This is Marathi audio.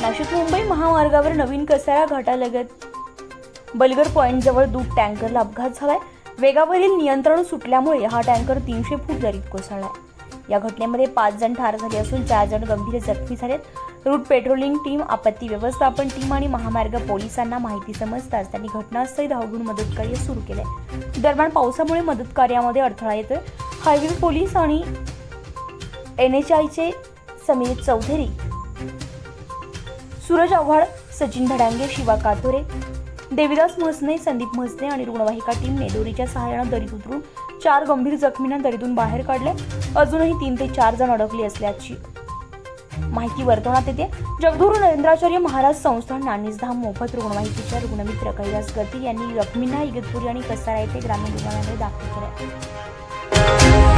नाशिक मुंबई महामार्गावर नवीन कसारा घाटालगत. बलगर पॉइंट जवळ दूध टँकरला अपघात झालाय. वेगावरील नियंत्रण सुटल्यामुळे हा टँकर तीनशे फूट दरीत कोसळला या घटनेमध्ये पाच जण ठार झाले असून चार जण गंभीर जखमी झालेत. रूट पेट्रोलिंग टीम आपत्ती व्यवस्थापन टीम आणि महामार्ग पोलिसांना माहिती समजताच त्यांनी घटनास्थळी धावून मदत कार्य सुरू केले दरम्यान पावसामुळे मदत कार्यामध्ये अडथळा येतोय. हायवे पोलीस आणि एन एच आयचे समीर चौधरी सूरज आव्हाड सचिन धडांगे शिवा कातोरे देविदास म्हसने संदीप म्हसने आणि रुग्णवाहिका टीमने दोरीच्या सहाय्यानं दरीत उतरून चार गंभीर जखमींना दरीतून बाहेर काढले. अजूनही तीन ते चार जण अडकले असल्याची माहिती वर्तवण्यात येते. जगद्गुरू नरेंद्राचार्य महाराज संस्थान नाणीसधाम मोफत रुग्णवाहिकेच्या रुग्णमित्र कैलास गती यांनी जखमींना इगतपुरी आणि कसारा येथे ग्रामीण रुग्णालयात दाखल केले.